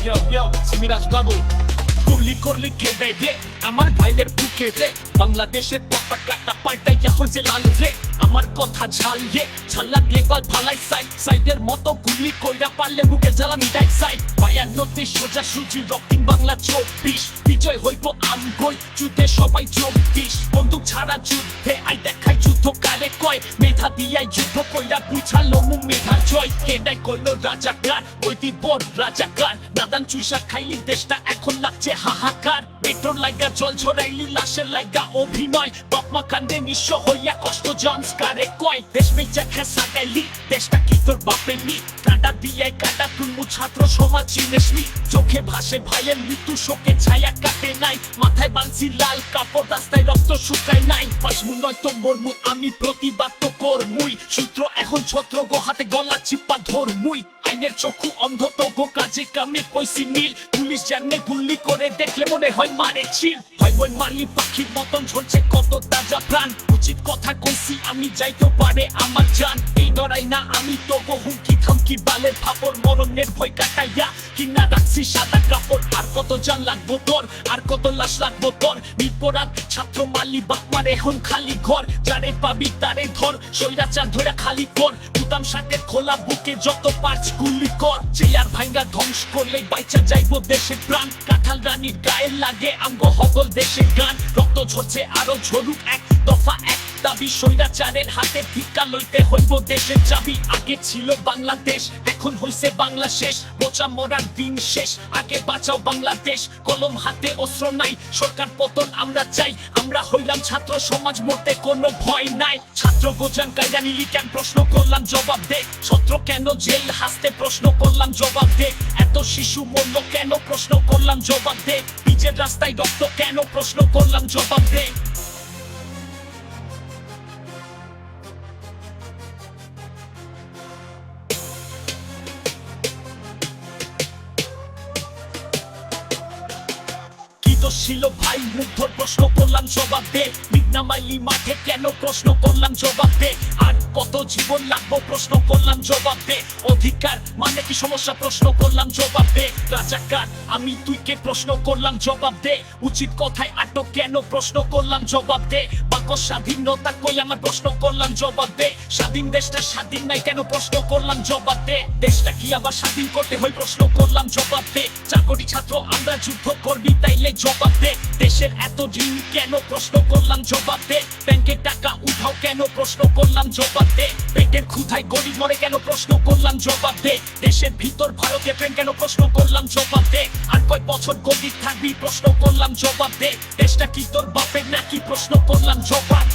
মিরাজ বাবু গুলি করলে কেঁদে রে আমার ভাইদের বুকে রে বাংলাদেশের পতাকাটা এখন যে লাল রে আমার কথা ঝালিয়ে ঝাল্লা দিয়ে গল ভালাই সাই সাইডের মতো গুলি কইরা পারলে বুকে জ্বালানি ডাই সাই বায়ান্নতে সোজা সুজি রকিং বাংলা চব্বিশ বিজয় হইব আমগই। যুদ্ধে সবাই চব্বিশ বন্দুক ছাড়া যুদ্ধে আই দেখাই যুদ্ধ কারে কয়। মেধা দিয়াই যুদ্ধ কইরা বুঝালো মু মেধা জয়। কেডাই কইলো রাজাকার? ওই দিবর রাজাকার। দাদান চুষা খাইলি দেশটা এখন লাগছে হাহাকার। পেট্রোল লাগা জল ছড়াইলি লাশের লাগা অভিনয়। বাপমা কান্দে নিঃস্ব হইয়া কষ্ট জনস্কারে কয়। দেশ বেচা খেসা গেলি, দেশটা কি তোর বাপের নি কাটা দিয়ে কাটা তুলমু ছাত্র সমাজ চিনেসনি চোখে ভাসে ভাইয়ের মৃত্যু, শোকে ছায়া কাটে নাই, মাথায় বানছি লাল কাপড়, রাস্তায় রক্ত শুকায় নাই। পাশমু নয়তো মরমু আমি প্রতিবাদ তো করমুই সূত্র এখন ছত্র গো হাতে গলা চিপা ধরমুই আইনের চক্ষু অন্ধ তো গো, কাজে কামে কইছি নীল পুলিশ জানে গুল্লি করে দেখলে মনে হয় মারে হয় বই মারলি পাখির মতন ঝরছে কত তাজা প্রাণ। উচিত কথা কইছি, আমি যাইতে পারে আমার জান। ডরাই না, আমি তো গো হুমকি থামকি বালের ফাপড়, মরণের ভয় কাটাইয়া কিনা রাখছি সাদা কাপড়। আর কত জান লাগবো তোর, আর কত লাশ লাগবো তোর? বিপরাত ছাত্র মালি বাপমার এখন খালি ঘর। যারে পাবি তারে ধর সৈরাচার ধরে খালি কর। বুতাম শাকের খোলা বুকে যত পাঁচ গুলি কর। চেয়ার ভাঙ্গা ধ্বংস করলে বাইচা যাইবো দেশের প্রাণ। কাঁঠাল রানীর গায়ে লাগে আঙ্গ হগল দেশের গান। রক্ত ঝরছে আরও ঝরুক এক দফা, এক দাবি স্বৈরাচারের হাতে ভিক্ষা লইতে হইব দেশের চাবি। আগে ছিল বাংলাদেশ, এখন হইছে বাংলা শেষ বোচা মরার দিন শেষ, আগে বাঁচাও বাংলাদেশ। কলম হাতে অস্ত্র নাই, সরকার পতন আমরা চাই। আমরা হইলাম ছাত্র, সমাজ মরতে কোনো ভয় নাই। ছাত্র গোজান কায়দা নিলি কেন প্রশ্ন করলাম, জবাব দে। ছত্র কেন জেল হাসতে প্রশ্ন করলাম, জবাব দে। এত শিশু মরল কেন? প্রশ্ন করলাম, জবাব দে। নিজের রাস্তায় রক্ত কেন? প্রশ্ন করলাম, জবাব দে। ছিল ভাই মুগ্ধর প্রশ্ন করলাম জবাব। দে মিগনামাইলি মাঠে কেন প্রশ্ন করলাম জবাব? দে আর কত জীবন লাগবো প্রশ্ন করলাম, জবাব দে। অধিকার মানে কি সমস্যা? প্রশ্ন করলাম, জবাব দে। রাজাকার, আমি তুইকে প্রশ্ন করলাম, জবাব দে। উচিত কথায় আটক কেন? প্রশ্ন করলাম, জবাব দে। বাক্য স্বাধীনতা কই? আমার প্রশ্ন করলাম, জবাব দে। স্বাধীন দেশটা স্বাধীন নাই কেন? প্রশ্ন করলাম, জবাব দে। দেশটা কি আবার স্বাধীন করতে হয়? প্রশ্ন করলাম, জবাব দে। চাকরি ছাত্র, আমরা যুদ্ধ করবি তাইলে জবাব দে। দেশের এত ঋণ কেন প্রশ্ন করলাম জবাব? দে ব্যাংকে টাকা উঠাও কেন প্রশ্ন করলাম জবাব? দে পেটের ক্ষুধায় গরিব মরে কেন প্রশ্ন করলাম জবাব? দে দেশের ভিতর ভারতে প্রেম কেন প্রশ্ন করলাম জবাব? দে আর কয় বছর গরিব থাকবি প্রশ্ন করলাম জবাব? দে দেশটা কি তোর বাপের নাকি প্রশ্ন করলাম জবাব?